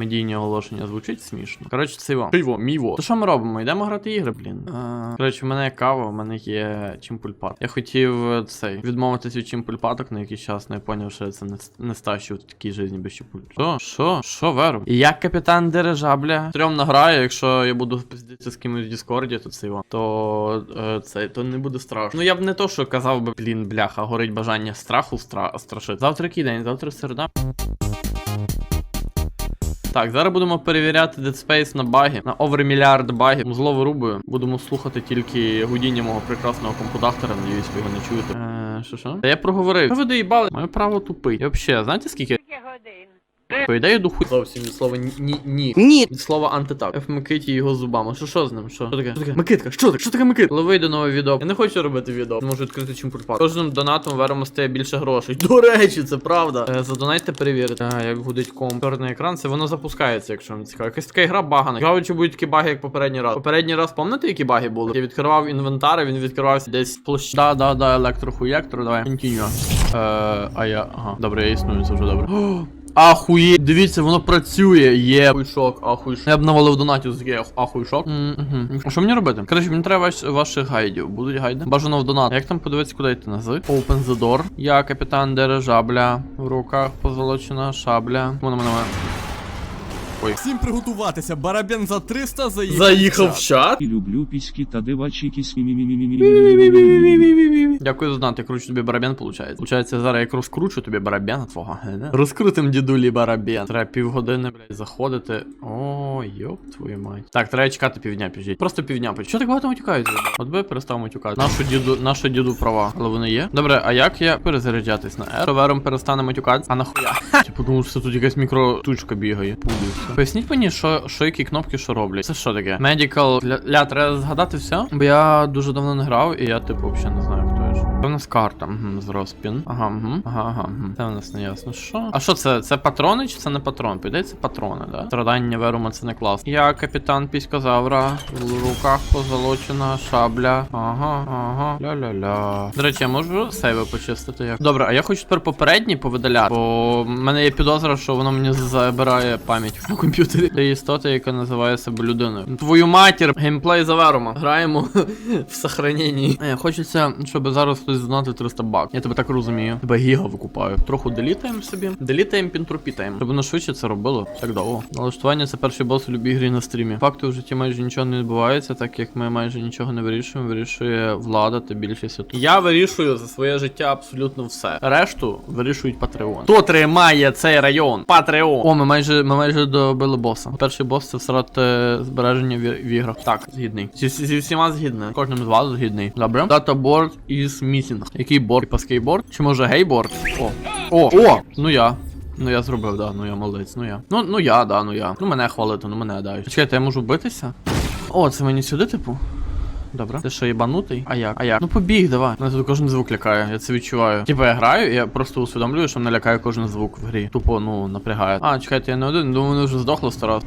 медійні оголошення звучить смішно. Коротше, це його. Пиво, міво. То що ми робимо? Йдемо грати ігри, блін. А, Коротше, в мене є кава, в мене є чимпульпат. Я хотів е, цей відмовитись від чимпульпаток на якийсь час, але я поняв, що я це не, не стащу в такій житті без чимпульпаток. Що? Що? Що веру? І як капітан дирижабля стрьомно грає, якщо я буду пиздитися з кимось в Діскорді, то це його. То е, це то не буде страшно. Ну я б не то, що казав би, блін, бляха, горить бажання страху стра... страшити. Завтра який день? Завтра середа. Так, зараз будемо перевіряти Dead Space на баги, на овер мільярд багів. Музло вирубую. Будемо слухати тільки гудіння мого прекрасного компудактора, надіюсь, ви його не чуєте. Е, що що? Та я проговорив. Що ви доїбали? Маю право тупить. І взагалі, знаєте скільки? По ідеї до хуй зовсім від слова ні ні ні. Ні. Від слова антитак. Ф Микиті його зубами. Що що з ним? Що? Що таке? Що таке? Микитка, що таке? Що таке Микит? Коли вийде нове відео. Я не хочу робити відео. Можу відкрити чим пульпат. Кожним донатом веримо стає більше грошей. До речі, це правда. Е, задонайте перевірити. А, як гудить комп. Чорний екран, це воно запускається, якщо вам цікаво. Якась така гра багана. Цікаво, чи будуть такі баги, як попередній раз. Попередній раз, пам'ятаєте, які баги були? Я відкривав інвентар, і він відкривався десь в площі. Да, да, да, електрохуєктор, давай. Continue. Е, а я. Ага. Добре, я існую, це вже добре. Ахує, дивіться, воно працює. Є хуйшок, ахуй шок. Я б навалив донатів з є ахуй шок. М-м-м. А що мені робити? Коротше, мені треба ваш, ваших гайдів. Будуть гайди. Бажано в донат. Як там подивитися, куди йти нази? Open the door. Я капітан дирижабля. В руках позолочена шабля. Мене, мене, мене. Всім приготуватися, барабен за 300 заїхав. Заїхав в чат. І люблю піськи та дивачики з Дякую за донат, кручу тобі барабен, получається. Получається, зараз як розкручу тобі барабена твого. Розкрутим дідулі барабен. Треба півгодини, блядь, заходити. О, йоп, твою мать. Так, треба чекати півдня, піджіть. Просто півдня. Що так багато матюкаються? От би перестав матюкати. Нашу діду, нашу діду права, але вони є. Добре, а як я перезаряджатись на R? Вером перестане матюкатися. А нахуя? Я подумав, що тут якась мікротучка бігає. Пулюся. Поясніть мені, що, що які кнопки що роблять. Це що таке? Medical. Ля, ля, треба згадати все. Бо я дуже давно не грав, і я, типу, взагалі не знаю. Це у нас карта. З розпін. Ага. Ага, ага. Це у нас не ясно. Що? А що це? Це патрони чи це не патрон? Піде це патрони, да? Страдання Верума це не клас. Я капітан піськозавра. В руках позолочена шабля. Ага, ага. Ля-ля-ля. До речі, я можу сейви почистити як. Добре, а я хочу тепер попередні повидаляти. Бо в мене є підозра, що воно мені забирає пам'ять на комп'ютері. Це істота, яка називає себе людиною. Твою матір, геймплей за Верума. Граємо в сохраненні. Е, хочеться, щоб зараз хтось знати 300 бак. Я тебе так розумію. Тебе гіга викупаю. Трохи делітаємо собі. Делітаємо, пінтрупітаємо. Щоб воно швидше це робило. Так довго. Налаштування це перший бос у любій грі на стрімі. Факту в житті майже нічого не відбувається, так як ми майже нічого не вирішуємо. Вирішує влада та більшість. Я вирішую за своє життя абсолютно все. Решту вирішують Патреон. Хто тримає цей район? Патреон. О, ми майже ми майже добили боса. Перший бос це всрати збереження в, в іграх. Так, згідний. Зі, зі, всіма згідний. Кожним з вас згідний. Добре. Датаборд із місінг. Який борт? Типа скейборд? Чи може гейборд? О. О, о! Ну я. Ну я зробив, да, ну я молодець, ну я. Ну, ну я, да, ну я. Ну мене хвалити, ну мене дають. Чекайте, я можу битися? О, це мені сюди, типу? Добре. Ти що, єбанутий? А як? А як? Ну побіг, давай. Мене тут кожен звук лякає, я це відчуваю. Типа я граю, я просто усвідомлюю, що мене лякає кожен звук в грі. Тупо, ну, напрягає. А, чекайте, я не один, думаю, вони вже здохли сто раз.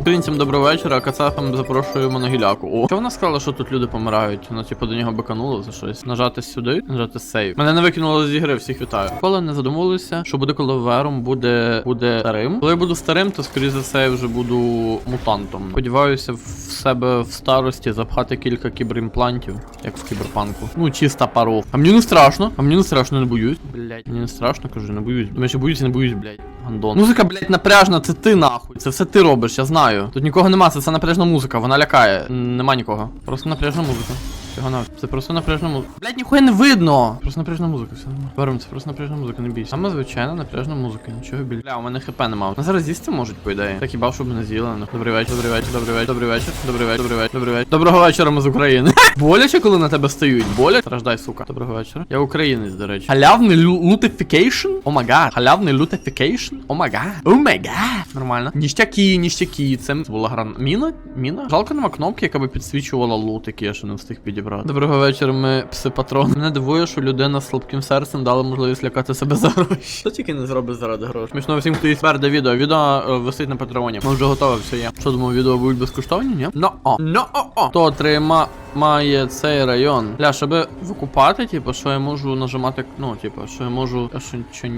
Українцям доброго вечора, кацапам запрошую на гіляку. О. Що вона сказала, що тут люди помирають? Вона, типу, до нього бакануло за щось. Нажати сюди, нажати сейв. Мене не викинуло з ігри, всіх вітаю. Коли не задумувалися, що буде, коли вером буде буде старим. Коли я буду старим, то скоріше за все я вже буду мутантом. Сподіваюся в себе в старості запхати кілька кіберімплантів, як в кіберпанку. Ну, чиста паров. А мені не страшно, а мені не страшно, не боюсь. Блять, мені не страшно, кажу, не боюсь. Думаю, що боюсь, і не боюсь, блять. Гандон. Музика, блять, напряжна, це ти нахуй. Це все ти робиш, я знаю. Тут нікого нема, це це напряжна музика, вона лякає. Нема нікого. Просто напряжна музика. Всього на це просто напряжна музика. Блять, ніхуя не видно. Просто напряжна музика, все нормально. Вером, це просто напряжна музика, не бійся. Саме звичайна напряжна музика, нічого більше. Бля, у мене хп нема. На зараз з'їсти можуть, по ідеї. Так хіба щоб не з'їли. Ну. Добрий вечір, добрий вечір, добрий вечір, добрий вечір, добрий вечір, добрий вечір, добрий вечір. Доброго вечора, ми з України. Боляче, коли на тебе стають. Боляче? Страждай, сука. Доброго вечора. Я українець, до речі. Халявний лутифікейшн? О май гад. Халявний лутифікейшн? О май гад. О май гад. Нормально. Ніштяки, ніштяки. Це була гра. Міна? Міна? Жалко нема кнопки, яка би підсвічувала лут, який я ще не встиг підібрати. Брат. Доброго вечора, ми пси-патрон. Мене дивує, що людина з слабким серцем дала можливість лякати себе за гроші. Що тільки не зробить заради грошей? Смішно всім, хто і тверде відео. Відео е, висить на патреоні. Ми вже готове, все є. Що думав, відео будуть безкоштовні, ні? Ну о, ну о, о. Хто отрима має цей район. Бля, щоб викупати, типу, що я можу нажимати, ну, типу, що я можу. Я що, що, е,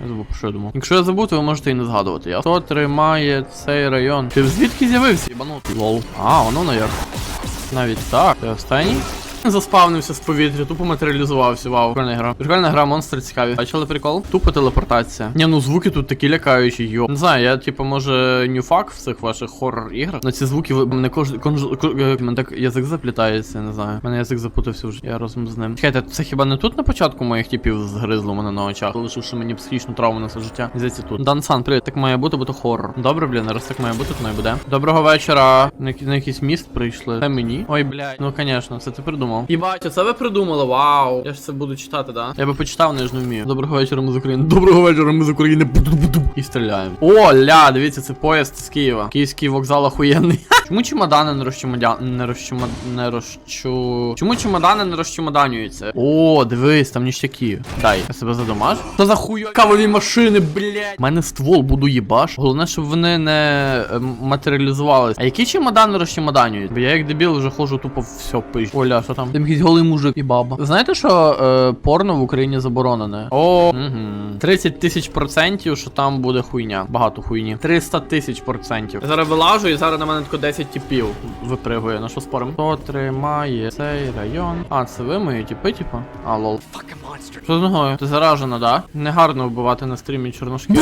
я забув, про що я думав. Якщо я забув, то ви можете і не згадувати. Я. Хто тримає цей район? Ти звідки з'явився? Ібанут. Лол. А, воно на як. Навіть так. Ти останній? Заспавнився з повітря, тупо матеріалізувався. Вау, прикольна гра. Прикольна гра, монстри цікаві. Бачили прикол? Тупо телепортація. Ні, ну звуки тут такі лякаючі, йо. Не знаю, я типу, може, нюфак в цих ваших хоррор іграх. На ці звуки мене кожен конж... ко- е, мене так язик заплітається, не знаю. Мене язик запутався вже. Я разом з ним. Чекайте, це хіба не тут на початку моїх типів згризло мене на очах, лишивши мені психічну травму на все життя. Здається, тут. Дансан, привіт, так має бути, бо то хоррор. Добре, блін, раз так має бути, то не буде. Доброго вечора. На, на якийсь міст прийшли. Це мені. Ой, блядь. Ну, звісно, це придумав. Їбать, це ви придумали, вау. Я ж це буду читати, да? Я би почитав, але я ж не вмію. Доброго вечора, ми з України. Доброго вечора, ми з України. І стріляємо. О, ля, дивіться, це поїзд з Києва. Київський вокзал охуєнний. Чому чемодани не розчемодя... не розчемо... не розчу... Чому чемодани не розчемоданюються? О, дивись, там ніштяки. Дай, я себе задомажу. Що за хуйо кавові машини, блядь? У мене ствол буду їбаш. Головне, щоб вони не е, матеріалізувались. А які чемодани розчемоданюють? Бо я як дебіл вже ходжу тупо все пиш. Оля, що там? Там якийсь голий мужик і баба. Знаєте, що е, порно в Україні заборонене? О, угу. 30 тисяч процентів, що там буде хуйня. Багато хуйні. 300 тисяч процентів. Я зараз вилажу і зараз на мене тако 10 типів випригує. На що спорим? Хто тримає цей район? А, це ви мої типи, типа? А, лол. Що з ногою? Ти заражена, да? Негарно вбивати на стрімі чорношкіру.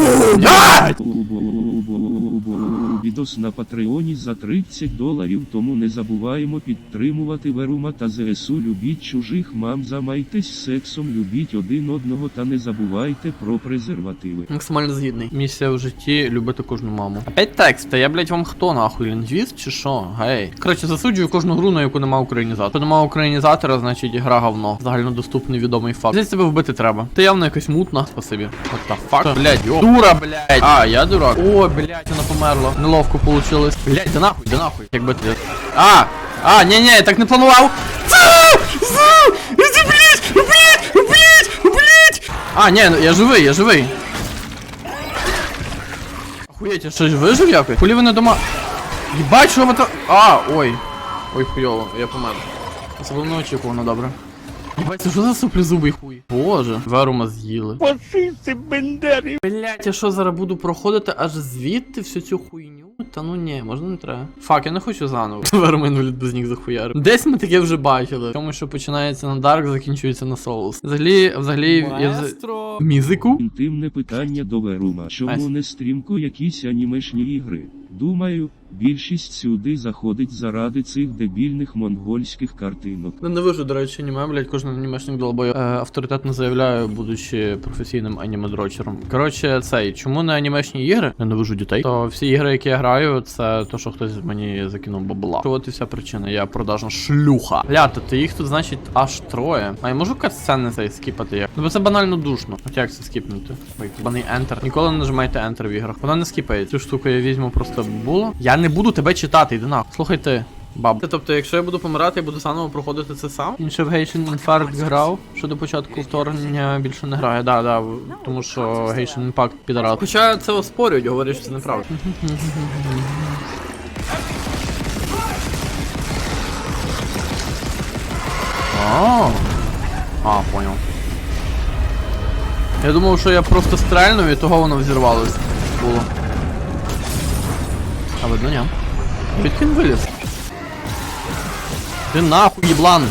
Відос на Патреоні за 30 доларів, тому не забуваємо підтримувати Верума та ЗСУ. Любіть чужих мам, займайтесь сексом, любіть один одного та не забувайте про презервативи. Максимально згідний. Місія в житті любити кожну маму. Опять текст, та я, блять, вам хто нахуй? Лінгвіст чи що? Гей. Коротше, засуджую кожну гру, на яку нема українізатора. Якщо нема українізатора, значить гра говно. Загальнодоступний відомий факт. Здесь тебе вбити треба. Ти явно якась мутна. Спасибі. What the fuck? Блять, йо. Дура, блять. А, я дурак. О, блять, вона померла. Неловко получилось. Блять, да нахуй, да нахуй. Якби ти. А! А, ні, ні, я так не планував. Блять, блять, блять, блять. А, ні, ну я живий, я живий. Охуєть, я що ж вижив якось? Кулі вони дома. Єбать, що то. А, ой. Ой, хуйово, я помер. Це було неочікувано, добре. Єбать, це що за суплезубий хуй? Боже, Верума з'їли. Фашисти бендери. Блять, я що зараз буду проходити аж звідти всю цю хуйню? Та ну ні, можна не треба. Фак, я не хочу заново. Верума інвалід без ніг захуярив. Десь ми таке вже бачили. Тому що починається на Дарк, закінчується на Souls. Взагалі, взагалі, я. Маестро. Мізику? Інтимне питання до Верума. Чому Ась. не стрімко якісь анімешні ігри? Думаю, більшість сюди заходить заради цих дебільних монгольських картинок. Ненавижу, до речі, аніме, блядь, кожен анімешник долбою. Е, авторитетно заявляю, будучи професійним анімедрочером. Коротше, цей, чому не анімешні ігри? Ненавижу дітей. То всі ігри, які я граю, це то, що хтось мені закинув бабла. От і вся причина, я продажна шлюха. Бля, то їх тут, значить, аж троє. А я можу катсцени цей скіпати як? Ну бо це банально душно. От як це скіпнути? Ой, баний Enter. Ніколи не нажимайте Enter в іграх. Вона не скіпає. Цю штуку я візьму просто було. Я не буду тебе читати, йди нахуй. Слухай ти. Баб. Тобто, якщо я буду помирати, я буду заново проходити це сам. Він ще в Genshin Impact грав, що до початку вторгнення більше не грає. Да, да, тому що Genshin Impact підарат. Хоча це оспорюють, говорять, що це неправда. А, а, понял. Я думав, що я просто стрельну і того воно взірвалось. Було. А видно, ні. Звідки він виліз? Ти нахуй, їблан!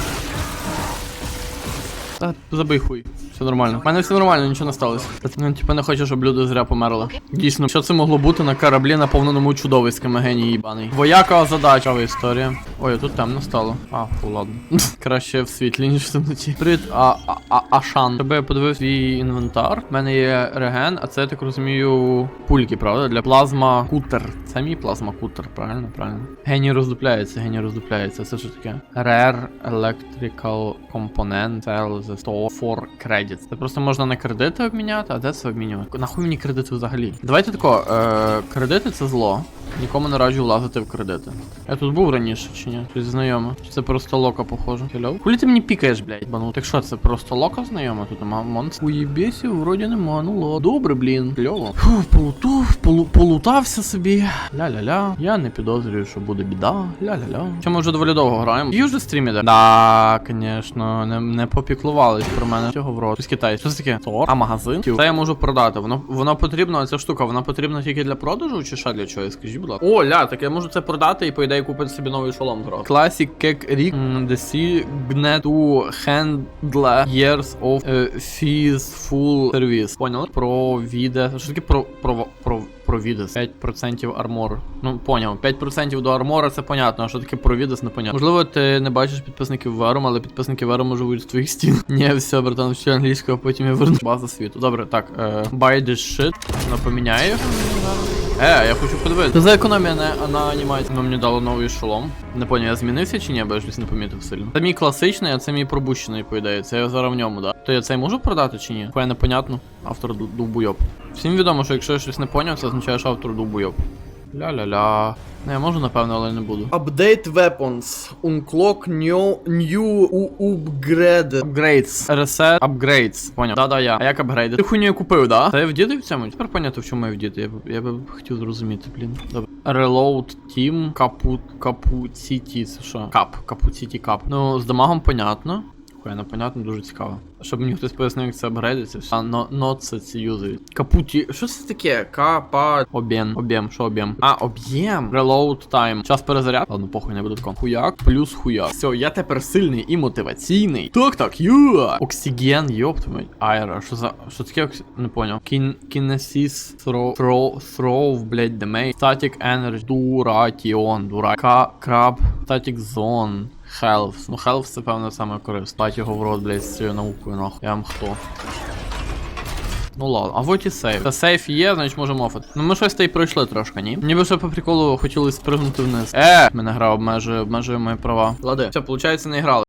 Та забий хуй. Все нормально. У мене все нормально, нічого не сталося. Ну, типа не хочу, щоб люди зря померли. Дійсно, що це могло бути на кораблі, наповненому чудовиськами геній їбаний. Воякова задача історія. Ой, тут темно стало. А, фу, ладно. Краще в світлі, ніж в темноті. Привіт, а, а, а Ашан. Тебе я подивив свій інвентар. У мене є реген, а це я так розумію пульки, правда? Для плазма кутер. Це мій плазма кутер, правильно? Правильно. Геній роздупляється, геній роздупляється. Це що таке? Rare Electrical Component Sales 104 Credits. Це просто можна на кредити обміняти, а де це обмінювати? Нахуй мені кредити взагалі? Давайте тако, е, кредити це зло. Нікому не раджу влазити в кредити. Я тут був раніше чи ні? Щось знайоме. Чи це просто лока похоже? Hello? Хулі ти мені пікаєш, блядь? Бану. Так що, це просто лока знайома? Тут нема монстр. Уєбєсів, вроді нема, ну ладно. Добре, блін. Кльово. Фу, полутав, полу, полутався собі. Ля-ля-ля. Я не підозрюю, що буде біда. Ля-ля-ля. Що ми вже доволі довго граємо. І вже стрім іде. Да, звісно, не, не попіклувались про мене. Чого в рот? Щось китай. Що це таке? Тор? А магазин? Це я можу продати. Воно, воно потрібно, ця штука, вона потрібна тільки для продажу чи ще для чого? Скажіть, будь ласка. О, ля, так я можу це продати і по ідеї купити собі новий шолом зразу. Classic Kek Rig mm, The Sea Gnet to Handle Years of uh, Feasful Service. Поняли? Про віде. Що таке про про про Провідес. 5% армор. Ну, поняв. 5% до армора це понятно, а що таке провідес, непонятно. Можливо, ти не бачиш підписників Верум, але підписники Веруму живуть з твоїх стін. Ні, все, братан, вчи англійського, а потім я верну. База світу. Добре, так. Е, buy this shit. Вона Е, я хочу подивитися. Це за економія не, на анімації. Воно мені дало новий шолом. Не поняв, я змінився чи ні, бо я щось не помітив сильно. Це мій класичний, а це мій пробущений, по ідеї. Це я зараз в ньому, да? То я цей можу продати чи ні? Хуя непонятно. Автор дубуйоб. Всім відомо, що якщо я щось не поняв, це означає, що автор довбойоб. Ля-ля-ля. Не, я можу, напевно, але не буду. Update weapons. Unclock new, new upgrade. Upgrades. Reset upgrades. Поняв. Да-да, я. А як апгрейди? Ти хуйню я купив, да? Та я вдіти в цьому? Тепер понятно, в чому я вдіти. Я, б- я би хотів зрозуміти, блін. Добре. Reload Team. Капут. Капуціті. Це що? Кап. Капуціті кап. Ну, з дамагом понятно. Хуя, непонятно, дуже цікаво. Щоб мені хтось пояснив, як це апгрейдиться. А, но, но це ці юзають. Капуті. Що це таке? Капа. Об'єм. Об'єм, що об'єм? А, об'єм. Reload time. Час перезаряд. Ладно, похуй, не буде такого. Хуяк плюс хуяк. Все, я тепер сильний і мотиваційний. Так, так, ю. Оксиген, йоп твою. Айра. Що за. Що таке оксі... Не поняв. Кін... Кінесіс, throw, throw, throw, блядь, демей. Static energy. Дуратіон. Дура. Ка... Краб. Static zone. Health. Ну, health це певно саме корисно. Спать його в рот, блядь, з цією наукою, нахуй. Я вам хто. Ну ладно, а вот і сейф. Та сейф є, значить можемо офати. Ну ми щось та й пройшли трошки, ні? Ніби ще по приколу хотіли спригнути вниз. Е, мене гра обмежує, обмежує мої права. Лади, все, виходить, не грали.